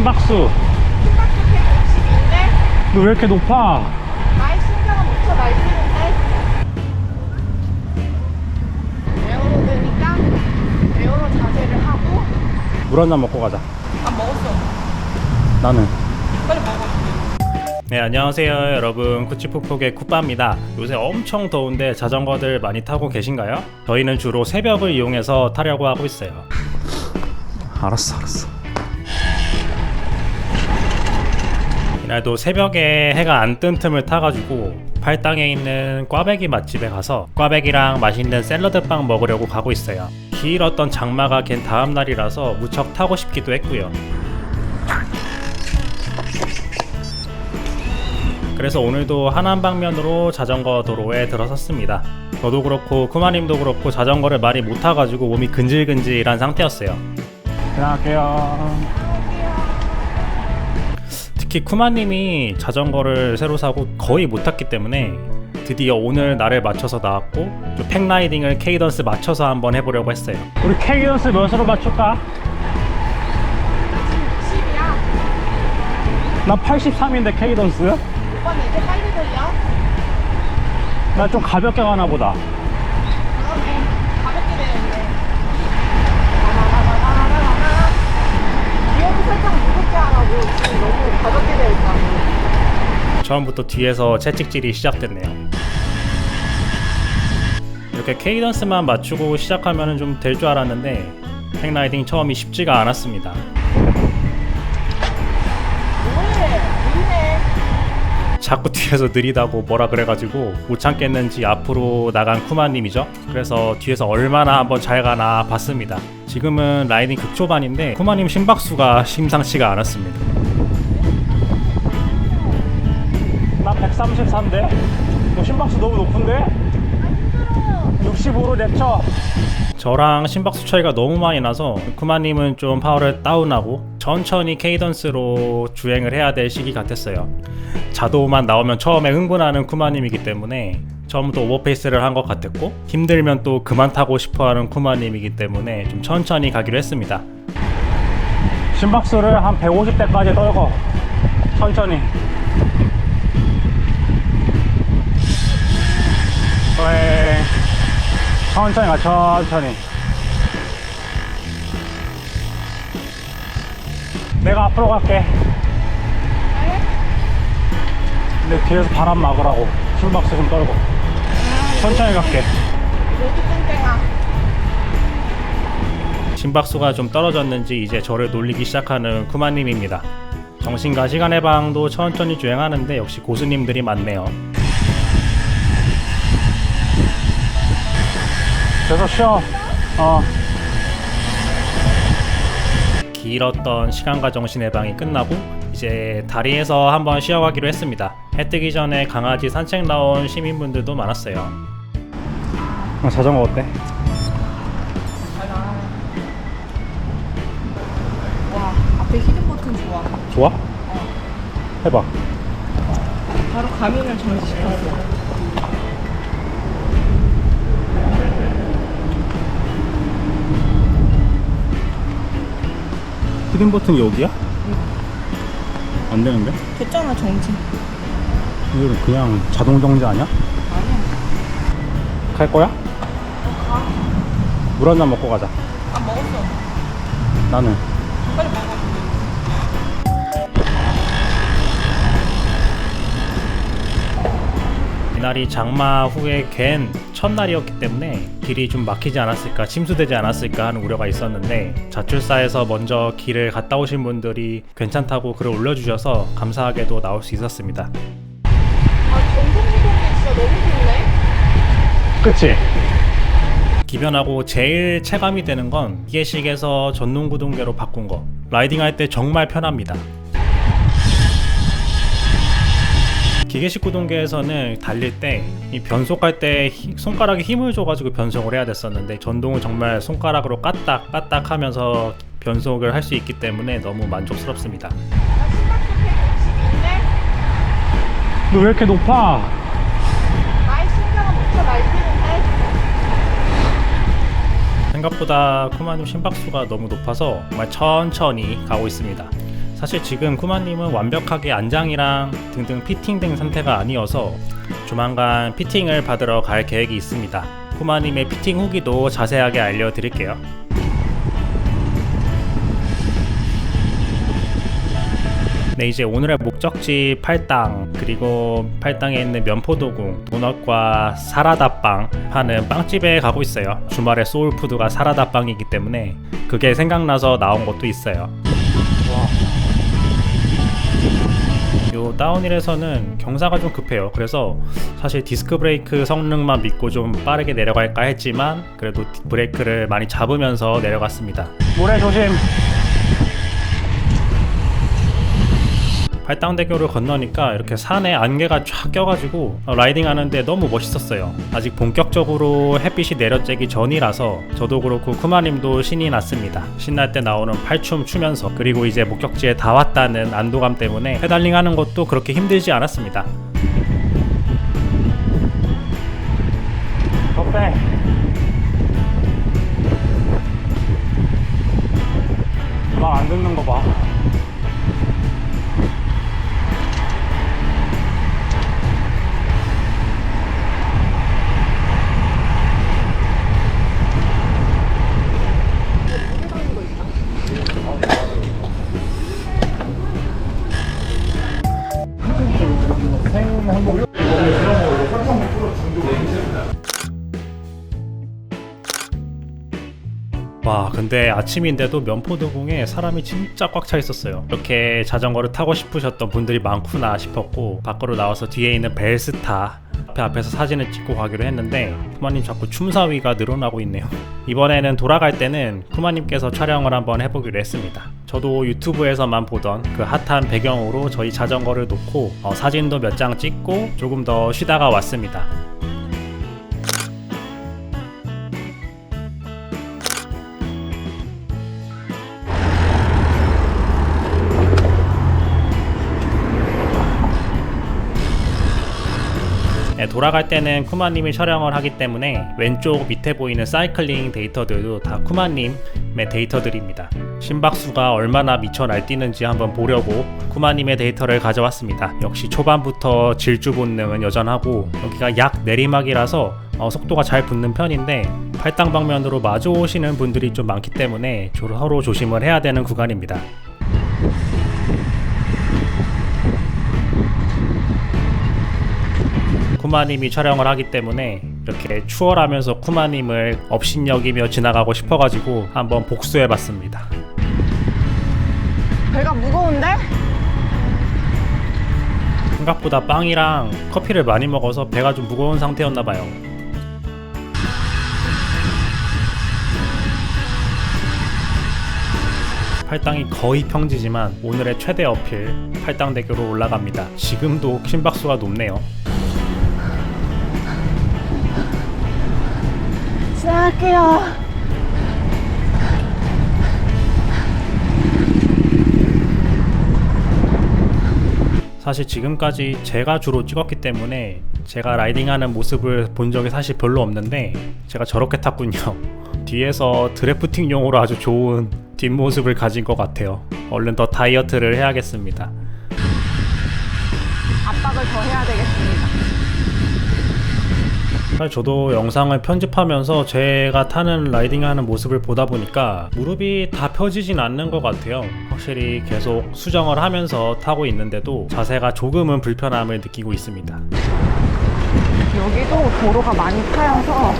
심박수. 심박수 160인데 너 왜 이렇게 높아? 나의 심장은 무척 날뛰는데 에어로 되니까 에어로 자세를 하고 물 한 잔 먹고 가자. 안 먹었어 나는. 빨리 먹어 네, 안녕하세요. 여러분. 쿠치푸폭의 쿠빠입니다. 요새 엄청 더운데 자전거들 많이 타고 계신가요? 저희는 주로 새벽을 이용해서 타려고 하고 있어요. 알았어, 알았어. 이날도 새벽에 해가 안 뜬 틈을 타가지고 팔당에 있는 꽈배기 맛집에 가서 꽈배기랑 맛있는 샐러드빵 먹으려고 가고 있어요. 길었던 장마가 갠 다음 날이라서 무척 타고 싶기도 했고요. 그래서 오늘도 하남 방면으로 자전거 도로에 들어섰습니다. 저도 그렇고 쿠마님도 그렇고 자전거를 많이 못 타가지고 몸이 근질근질한 상태였어요. 들어갈게요. 특히 쿠마님이 자전거를 새로 사고 거의 못 탔기 때문에 드디어 오늘 날을 맞춰서 나왔고 좀 팩라이딩을 케이던스 맞춰서 한번 해보려고 했어요. 우리 케이던스 몇으로 맞출까? 60이야 나 83인데 케이던스? 오빠는 이제 빨리 돌려 나 좀 가볍게 가나 보다. 그러네 가볍게 되는데 뒤에도 살짝 무겁게 하라고 지금 너무 가볍게 되어 있다고 처음부터 뒤에서 채찍질이 시작됐네요. 이렇게 케이던스만 맞추고 시작하면 좀 될 줄 알았는데 팩라이딩 처음이 쉽지가 않았습니다. 뭐해 자꾸 뒤에서 느리다고 뭐라 그래가지고 못 참겠는지 앞으로 나간 쿠마님이죠. 그래서 뒤에서 얼마나 한번 잘 가나 봤습니다. 지금은 라이딩 극초반인데 쿠마님 심박수가 심상치가 않았습니다. 나 134인데? 너 심박수 너무 높은데? 65로 내쳐 저랑 심박수 차이가 너무 많이 나서 쿠마님은 좀 파워를 다운하고 천천히 케이던스로 주행을 해야 될 시기 같았어요. 자도만 나오면 처음에 흥분하는 쿠마님이기 때문에 처음부터 오버페이스를 한 것 같았고 힘들면 또 그만 타고 싶어하는 쿠마님이기 때문에 좀 천천히 가기로 했습니다. 심박수를 한 150대까지 떨고 천천히. 왜 천천히 가 천천히. 내가 앞으로 갈게. 근데 뒤에서 바람 막으라고 심박수 좀 떨고 천천히 갈게. 모두 땡땡아. 심박수가 좀 떨어졌는지 이제 저를 놀리기 시작하는 쿠마님입니다. 정신과 시간의 방도 천천히 주행하는데 역시 고수님들이 많네요. 계속 쉬어. 어. 길었던 시간과 정신의 방이 끝나고 이제 다리에서 한번 쉬어가기로 했습니다. 해 뜨기 전에 강아지 산책 나온 시민분들도 많았어요. 어, 자전거 어때? 와 앞에 히든 버튼 좋아 좋아? 해봐. 바로 가면을 정지시켰어 히든 버튼 여기야? 안 되는데? 됐잖아 정지 이거는 그냥 자동 정지 아니야? 아니야 갈 거야? 물 한 잔 먹고 가자. 안 먹었어 나는. 빨리 먹어 이날이 장마 후에 갠 첫날이었기 때문에 길이 좀 막히지 않았을까 침수되지 않았을까 하는 우려가 있었는데 자출사에서 먼저 길을 갔다 오신 분들이 괜찮다고 글을 올려주셔서 감사하게도 나올 수 있었습니다 아 전동기동이 진짜 너무 좋네 그치? 기변하고 제일 체감이 되는 건 기계식에서 전동구동계로 바꾼 거. 라이딩할 때 정말 편합니다. 기계식 구동계에서는 달릴 때 이 변속할 때 히- 손가락에 힘을 줘가지고 변속을 해야 됐었는데 전동은 정말 손가락으로 까딱 까딱 하면서 변속을 할 수 있기 때문에 너무 만족스럽습니다. 나 심박수 160인데 너왜 이렇게 높아? 나의 심장은 무척 날뛰는데 생각보다 쿠마님 심박수가 너무 높아서 정말 천천히 가고 있습니다. 사실 지금 쿠마님은 완벽하게 안장이랑 등등 피팅된 상태가 아니어서 조만간 피팅을 받으러 갈 계획이 있습니다. 쿠마님의 피팅 후기도 자세하게 알려드릴게요. 네 이제 오늘의 목적지 팔당 그리고 팔당에 있는 면포도궁 도넛과 사라다빵 하는 빵집에 가고 있어요. 주말에 소울푸드가 사라다빵이기 때문에 그게 생각나서 나온 것도 있어요. 요 다운힐에서는 경사가 좀 급해요. 그래서 사실 디스크 브레이크 성능만 믿고 좀 빠르게 내려갈까 했지만 그래도 브레이크를 많이 잡으면서 내려갔습니다. 모래 조심 팔당대교를 건너니까 이렇게 산에 안개가 쫙 껴가지고 어, 라이딩 하는데 너무 멋있었어요. 아직 본격적으로 햇빛이 내려쬐기 전이라서 저도 그렇고 쿠마님도 신이 났습니다. 신날 때 나오는 팔춤 추면서 그리고 이제 목적지에 다 왔다는 안도감 때문에 페달링 하는 것도 그렇게 힘들지 않았습니다. 덕배 말안 듣는 거 봐. 근데 아침인데도 면포도궁에 사람이 진짜 꽉 차 있었어요. 이렇게 자전거를 타고 싶으셨던 분들이 많구나 싶었고 밖으로 나와서 뒤에 있는 벨스타 앞에 앞에서 사진을 찍고 가기로 했는데 쿠마님 자꾸 춤사위가 늘어나고 있네요. 이번에는 돌아갈 때는 쿠마님께서 촬영을 한번 해보기로 했습니다. 저도 유튜브에서만 보던 그 핫한 배경으로 저희 자전거를 놓고 어, 사진도 몇 장 찍고 조금 더 쉬다가 왔습니다 돌아갈 때는 쿠마님이 촬영을 하기 때문에 왼쪽 밑에 보이는 사이클링 데이터들도 다 쿠마님의 데이터들입니다. 심박수가 얼마나 미쳐 날뛰는지 한번 보려고 쿠마님의 데이터를 가져왔습니다. 역시 초반부터 질주 본능은 여전하고 여기가 약 내리막이라서 어, 속도가 잘 붙는 편인데 팔당 방면으로 마주 오시는 분들이 좀 많기 때문에 조- 서로 조심을 해야 되는 구간입니다. 쿠마님이 촬영을 하기 때문에 이렇게 추월하면서 쿠마님을 업신여기며 지나가고 싶어가지고 한번 복수해봤습니다. 배가 무거운데? 생각보다 빵이랑 커피를 많이 먹어서 배가 좀 무거운 상태였나봐요. 팔당이 거의 평지지만 오늘의 최대 어필 팔당 대교로 올라갑니다. 지금도 심박수가 높네요. 시작할게요. 사실 지금까지 제가 주로 찍었기 때문에 제가 라이딩하는 모습을 본 적이 사실 별로 없는데 제가 저렇게 탔군요. 뒤에서 드래프팅용으로 아주 좋은 뒷모습을 가진 것 같아요. 얼른 더 다이어트를 해야겠습니다. 압박을 더 해야 되겠습니다. 사실 저도 영상을 편집하면서 제가 타는 라이딩하는 모습을 보다 보니까 무릎이 다 펴지진 않는 것 같아요. 확실히 계속 수정을 하면서 타고 있는데도 자세가 조금은 불편함을 느끼고 있습니다. 여기도 도로가 많이 파여서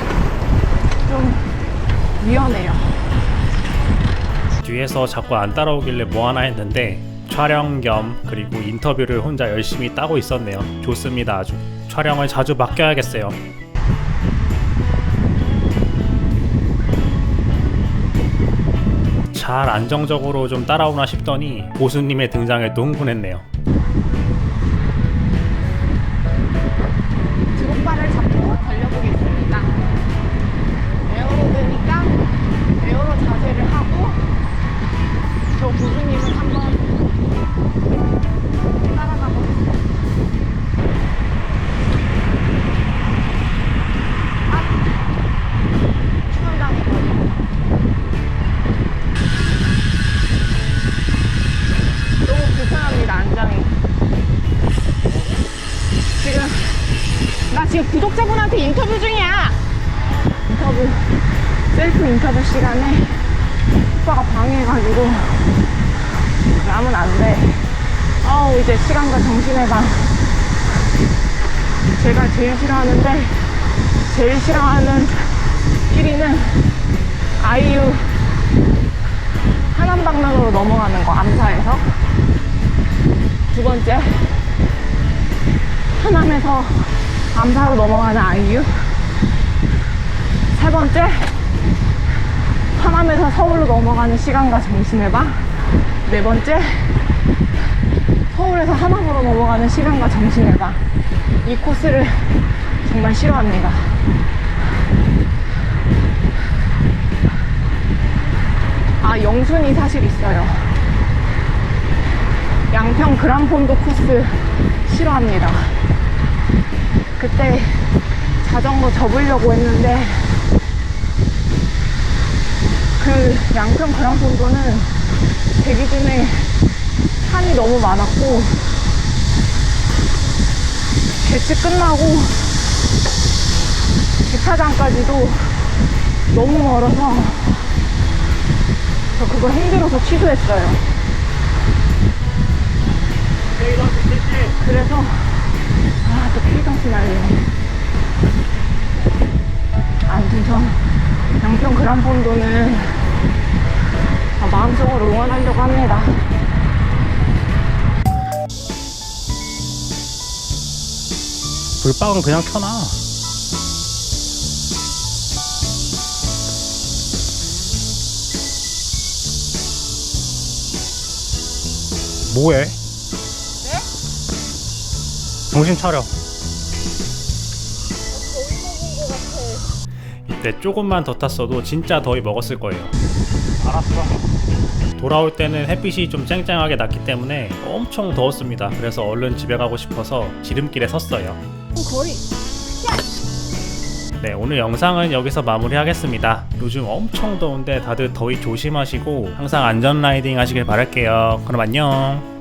좀 위험해요. 뒤에서 자꾸 안 따라오길래 뭐 하나 했는데 촬영 겸 그리고 인터뷰를 혼자 열심히 따고 있었네요. 좋습니다 아주. 촬영을 자주 맡겨야겠어요. 잘 안정적으로 좀 따라오나 싶더니 고수님의 등장에 또 흥분했네요. 드롭바를 잡고 달려보겠습니다. 에어로드니까 에어로 자세를 하고 저 고수님을 구독자분한테 인터뷰 중이야. 인터뷰, 셀프 인터뷰 시간에 오빠가 방해해가지고 하면 안 돼. 아우, 이제 시간과 정신의 방. 제가 제일 싫어하는데, 제일 싫어하는 1위는 아이유 하남 방면으로 넘어가는 거, 암사에서. 두 번째, 하남에서 암사로 넘어가는 아이유. 세 번째, 하남에서 서울로 넘어가는 시간과 정신의 방. 네 번째, 서울에서 하남으로 넘어가는 시간과 정신의 방. 이 코스를 정말 싫어합니다. 아, 영순이 사실 있어요. 양평 그란폰도 코스 싫어합니다. 접으려고 했는데 그 양평 그란폰도는 제 기준에 산이 너무 많았고 개치 끝나고 주차장까지도 너무 멀어서 저 그거 힘들어서 취소했어요. 그래서 아또 케이던스 날리네. 아무튼 저 양평 그란폰도는 아, 마음속으로 응원하려고 합니다. 불빵은 그냥 켜놔. 뭐해? 네? 정신 차려. 이때 조금만 더 탔어도 진짜 더위 먹었을 거예요. 알았어. 돌아올 때는 햇빛이 좀 쨍쨍하게 났기 때문에 엄청 더웠습니다. 그래서 얼른 집에 가고 싶어서 지름길에 섰어요. 거의 네, 오늘 영상은 여기서 마무리하겠습니다. 요즘 엄청 더운데 다들 더위 조심하시고 항상 안전 라이딩 하시길 바랄게요. 그럼 안녕.